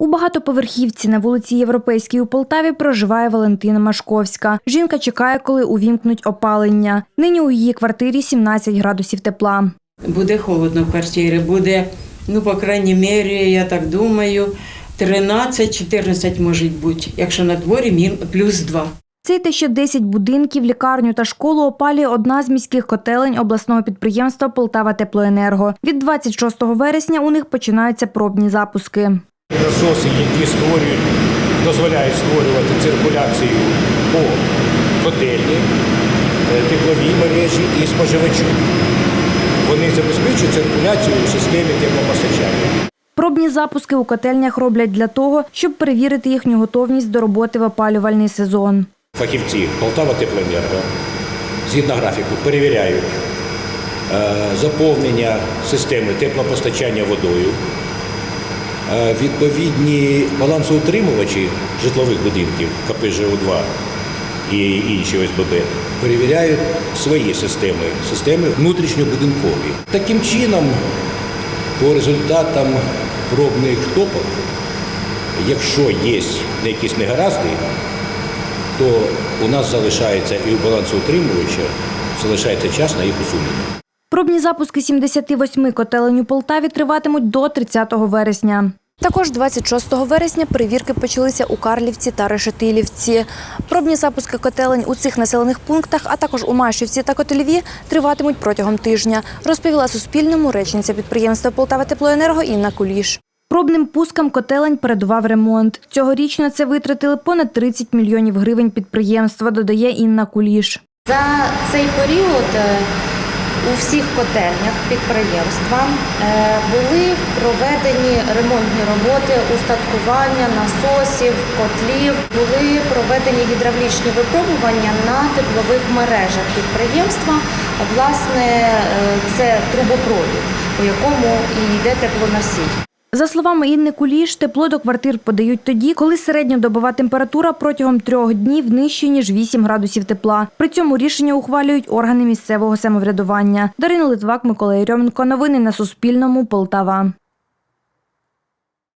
У багатоповерхівці на вулиці Європейській у Полтаві проживає Валентина Машковська. Жінка чекає, коли увімкнуть опалення. Нині у її квартирі 17 градусів тепла. Буде холодно в квартирі, буде, ну, по крайній мірі, я так думаю, 13-14 може бути, якщо на дворі плюс 2. Цей те, що 10 будинків, лікарню та школу опалює одна з міських котелень обласного підприємства Полтава Теплоенерго. Від 26 вересня у них починаються пробні запуски. Насоси, які створюють, дозволяють створювати циркуляцію по котельні, е, тепловій мережі і споживачу. Вони забезпечують циркуляцію у системі теплопостачання. Пробні запуски у котельнях роблять для того, щоб перевірити їхню готовність до роботи в опалювальний сезон. Фахівці Полтава Теплоенерго згідно графіку перевіряють е, заповнення системи теплопостачання водою, відповідні балансоутримувачі житлових будинків КП ЖО2 і інші ОСББ перевіряють свої системи, системи внутрішньобудинкові. Таким чином, по результатам пробних топок, якщо є якісь негаразди, то у нас залишається і у балансоутримувача залишається час на їх усунення. Пробні запуски 78 котелень у Полтаві триватимуть до 30 вересня. Також 26 вересня перевірки почалися у Карлівці та Решетилівці. Пробні запуски котелень у цих населених пунктах, а також у Машівці та Котельві триватимуть протягом тижня, розповіла Суспільному речниця підприємства Полтава Теплоенерго Інна Куліш. Пробним пускам котелень передував ремонт. Цьогоріч на це витратили понад 30 мільйонів гривень підприємства, додає Інна Куліш. За цей період е, у всіх котельнях підприємства е, були проведені ремонтні роботи, устаткування насосів, котлів, були проведені гідравлічні випробування на теплових мережах підприємства. Власне, е, це трубопровід, у якому і йде теплоносій. За словами Інни Куліш, тепло до квартир подають тоді, коли середньодобова температура протягом трьох днів нижче, ніж 8 градусів тепла. При цьому рішення ухвалюють органи місцевого самоврядування. Дарина Литвак, Микола Єрьоменко. Новини на Суспільному. Полтава.